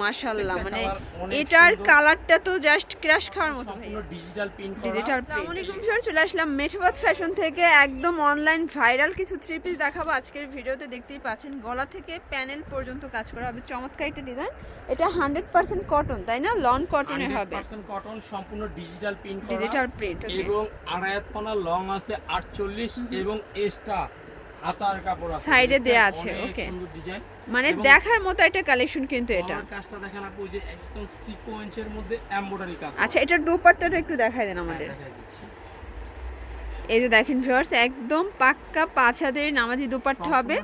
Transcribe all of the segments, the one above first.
মাশাল্লাহ মানে এটার কালারটা তো জাস্ট ক্রাশ খাওয়ার মতো ডিজিটাল প্রিন্ট ডিজিটাল আসসালামাইকুম স্যার চলে আসলাম মেঠোবাদ ফ্যাশন থেকে একদম অনলাইন ভাইরাল কিছু থ্রি পিস দেখাবো আজকের ভিডিওতে দেখতেই পাচ্ছেন গলা থেকে প্যানেল পর্যন্ত কাজ করা হবে। চমৎকার একটা ডিজাইন এটা হান্ড্রেড পার্সেন্ট কটন তাই না? লন কটনের হবে। কটন সম্পূর্ণ ডিজিটাল প্রিন্ট ডিজিটাল প্রিন্ট এবং আড়ায়াতপনা লং আছে 48 এবং এক্সট্রা কাপড় আছে। দেখছেন? দেয়া আছে, ডিজাইন মানে দেখার মতো একটা কালেকশন কিন্তু এটা। কাজটা দেখেন আপু যে একদম সিকোয়েন্সের মধ্যে এমব্রয়ডারি কাজ আচ্ছা এটার দোপাট্টাটা একটু দেখায় দেন আমাদের। এই যে দেখেন ভিউয়ার্স একদম পাক্কা পাঁচ হাতের নামাজি দোপাট্টা হবে।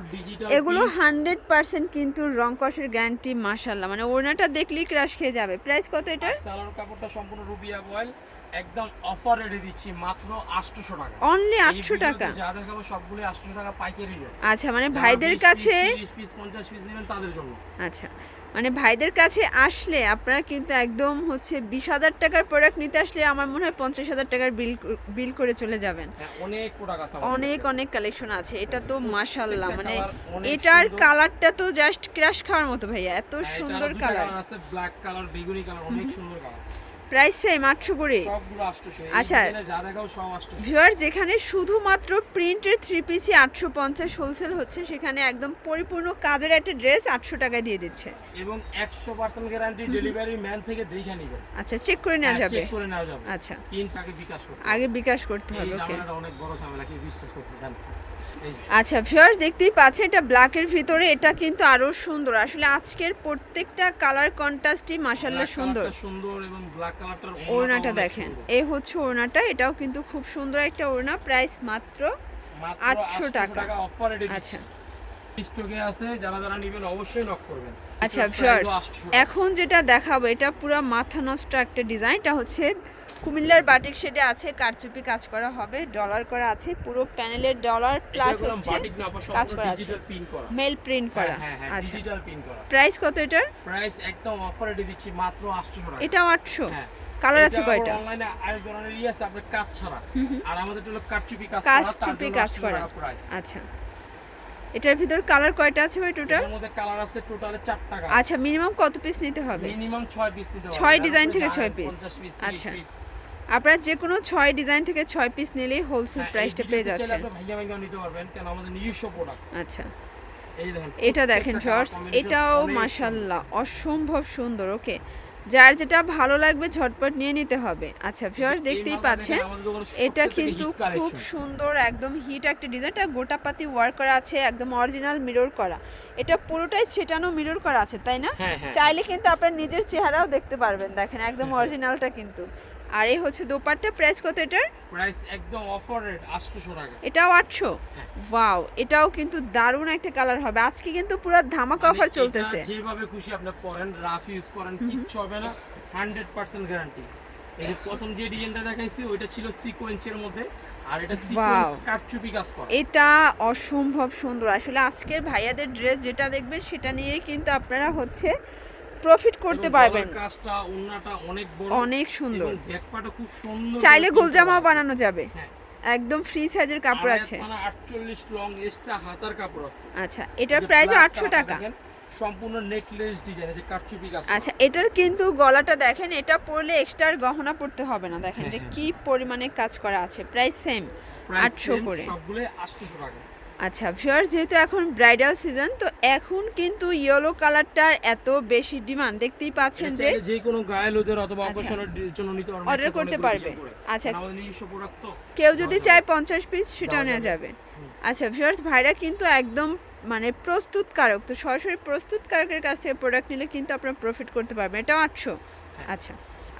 এগুলো। হান্ড্রেড পার্সেন্ট কিন্তু রং কষের গ্যারান্টি মাসাল্লাহ মানে ওড়নাটা দেখলেই ক্রাশ খেয়ে যাবে। প্রাইস কত এটার? সালোয়ার কাপড়টা সম্পূর্ণ রুবিয়া বয়েল একদম অফার রেটে দিচ্ছি মাত্র 800 টাকা। অনলি এই আটশো ভিডিওতে টাকা? যা দেখাবো সবগুলো 800 টাকা পাইকারি রেট আচ্ছা মানে ভাইদের কাছে 30 পিস 50 পিস নেবেন তাদের জন্য। আচ্ছা মানে ভাইদের কাছে আসলে আপনারা কিন্তু একদম হচ্ছে বিশ হাজার টাকার প্রোডাক্ট নিতে আসলে আমার মনে হয় পঞ্চাশ হাজার টাকার বিল বিল করে চলে যাবেন। হ্যাঁ, অনেক অনেক অনেক কালেকশন আছে এটা তো মাশাল্লাহ মানে এটার কালারটা তো জাস্ট ক্রাশ খাওয়ার মতো ভাইয়া এত হ্যাঁ, সুন্দর কালার আছে ব্ল্যাক কালার বেগুনি কালার অনেক সুন্দর কালার প্রাইস সেম আটশো করে সবগুলো 800 এই আচ্ছা। ডিজাইনে যা দেখাও সব 800 ভিউয়ার যেখানে শুধুমাত্র প্রিন্টের থ্রি পিসি আটশো পঞ্চাশ হোলসেল হচ্ছে সেখানে একদম পরিপূর্ণ কাজের একটা ড্রেস আটশো টাকায় দিয়ে দিচ্ছে। এবং 100% গ্যারান্টি ডেলিভারি ম্যান থেকে দেখে নিবেন আচ্ছা চেক করে নেওয়া যাবে। চেক করে নেওয়া যাবে। আচ্ছা। আগে বিকাশ করতে হবে ওকে অনেক বড় ঝামেলা কি বিশ্বাস করতে চান আচ্ছা ভিউয়ার্স দেখতেই পাচ্ছেন এটা ব্ল্যাকের ভিতরে এটা কিন্তু আরও সুন্দর। আসলে আজকের প্রত্যেকটা কালার কন্ট্রাস্টই মাশাআল্লাহ সুন্দর। সুন্দর এবং ব্ল্যাক কালারটার ওড়নাটা দেখেন। এই হচ্ছে ওড়নাটা এটাও কিন্তু খুব সুন্দর একটা ওড়না প্রাইস মাত্র 800 টাকা। আচ্ছা। স্টকে আছে যারা যারা নেবেন অবশ্যই নক করবেন আচ্ছা ভিউয়ার্স 800। এখন যেটা দেখাবো এটা পুরো মাথা নষ্ট একটা ডিজাইন এটা হচ্ছে কুমিল্লার বাটিক শেডে আছে কারচুপি কাজ করা হবে ডলার করা আছে পুরো প্যানেলের ডলার প্লাস হচ্ছে কাজ করা আছে। মেল প্রিন্ট করা হ্যাঁ, হ্যাঁ, আচ্ছা print করা। প্রাইস কত এটার Price একদম এ দিচ্ছি মাত্র 800 টাকা। আটশো হ্যাঁ। কালার আছে কয়টা এ আরেক ধরনের ইয়ে আছে, আপনার কাজ ছাড়া। আর আমাদের হলো কারচুপি কাজ করা, জন্য কাজ করা আচ্ছা এটার ভিতর কালার কয়টা আছে ভাই টোটাল এটার মধ্যে কালার আছে টোটালে 4 টাকা। আচ্ছা মিনিমাম কত পিস নিতে হবে মিনিমাম 6 পিস দিতে হবে। ছয় যারা ডিজাইন থেকে জানেন, ছয় পিস। আচ্ছা। 30 পিস। আপনারা যে কোনো ছয় ডিজাইন থেকে ছয় পিস নিলেই হোলসেল হ্যাঁ, প্রাইসটা পেয়ে যাচ্ছেন আপনি ভাইঙ্গা ভাইঙ্গা নিতে পারবেন, কেন আমাদের নিজস্ব product। আচ্ছা এই দেখেন, এটা দেখেন শর্টস এটাও অনেক মাশাল্লাহ অসম্ভব সুন্দর ওকে যার যেটা ভালো লাগবে ঝটপট নিয়ে নিতে হবে। আচ্ছা ভিউয়ার্স দেখতেই পাচ্ছেন এটা কিন্তু খুব সুন্দর একদম হিট একটা ডিজাইনটা গোটাপাতি ওয়ার্ক করা আছে একদম অরিজিনাল মিরর করা। এটা পুরোটাই ছেটানো মিরর করা আছে তাই না? হ্যাঁ, হ্যাঁ। চাইলে কিন্তু আপনার নিজের চেহারাও দেখতে পারবেন দেখেন একদম অরিজিনালটা কিন্তু। আর এই হচ্ছে দোপাট্টা। প্রাইস কত এটার? প্রাইস একদম অফার রেট 800 টাকা। এটাও আটশো? হ্যাঁ। ওয়াও এটাও কিন্তু দারুণ একটা কালার হবে। আজকে কিন্তু পুরো ধামাকা অফার মানে চলতেছে। যেভাবে খুশি আপনি পরেন রাফ ইউজ করেন কিচ্ছু হবে না। 100% গ্যারান্টি এই যে প্রথম যে ডিজাইনটা দেখাইছি ওইটা ছিল সিকোয়েন্সের মধ্যে। আর এটা সিকোয়েন্স কারচুপি কাজ করা। এটা অসম্ভব সুন্দর। আসলে আজকের ভাইয়াদের ড্রেস যেটা দেখবেন সেটা নিয়েই কিন্তু আপনারা হচ্ছে প্রফিট করতে পারবেন। কাজটা ওন্নাটা অনেক বড় অনেক সুন্দর। ব্যাকপাটা খুব সুন্দর চাইলে গোলজামাও আছে। বানানো যাবে। হ্যাঁ। একদম ফ্রি সাইজের কাপড় আছে। মানে 48 লং এক্সট্রা হাতার কাপড় আছে। আচ্ছা এটার প্রাইস black আটশো কালারটা টাকা সম্পূর্ণ নেকলেস ডিজাইন কারচুপি কাজ আচ্ছা এটার কিন্তু গলাটা দেখেন এটা পরলে এক্সট্রা গহনা পড়তে হবে না। দেখেন যে হ্যাঁ, কি পরিমাণে কাজ করা আছে। প্রাইস সেম Price আটশো same, করে। সবগুলো 800 টাকা। আচ্ছা ভিউয়ার যেহেতু এখন ব্রাইডাল সিজন তো এখন কিন্তু ইয়েলো কালারটার এত বেশি ডিমান্ড দেখতেই পাচ্ছেন যে যে কোনো গায়ে লোদের অথবা আচ্ছা। অকেশনের জন্য নিতে Order একসাথে করতে পারবে। আচ্ছা। আমাদের নিজস্ব প্রোডাক্ট তো। কেউ যদি চায় পঞ্চাশ পিস সেটাও নেওয়া যাবে। আচ্ছা ভিউয়ার্স ভাইরা কিন্তু একদম মানে প্রস্তুতকারক তো সরাসরি প্রস্তুতকারকের কাছ থেকে প্রোডাক্ট নিলে কিন্তু আপনারা প্রফিট করতে পারবেন। এটা আটশো। আচ্ছা।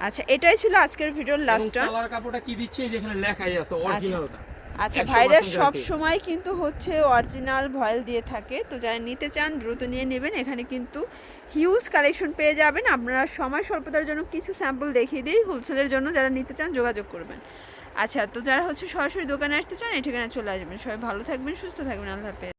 আচ্ছা এটাই ছিল আজকের ভিডিওর লাস্ট সালোয়ার কাপড়টা কি দিচ্ছে? এই যে এখানে লেখাই আছে অরিজিনালটা আচ্ছা 100% ভাইরা সব সময় কিন্তু হচ্ছে অরিজিনাল ভয়েল দিয়ে থাকে। তো যারা নিতে চান দ্রুত নিয়ে নেবেন। এখানে কিন্তু হিউজ কালেকশন পেয়ে যাবেন। আপনারা সময় স্বল্পতার জন্য কিছু স্যাম্পল দেখিয়ে দিই। হোলসেলের জন্য যারা নিতে চান যোগাযোগ করবেন। আচ্ছা তো যারা হচ্ছে সরাসরি দোকানে আসতে চান এই ঠিকানায় চলে আসবেন। সবাই ভালো থাকবেন সুস্থ থাকবেন। আল্লাহ হাফেজ।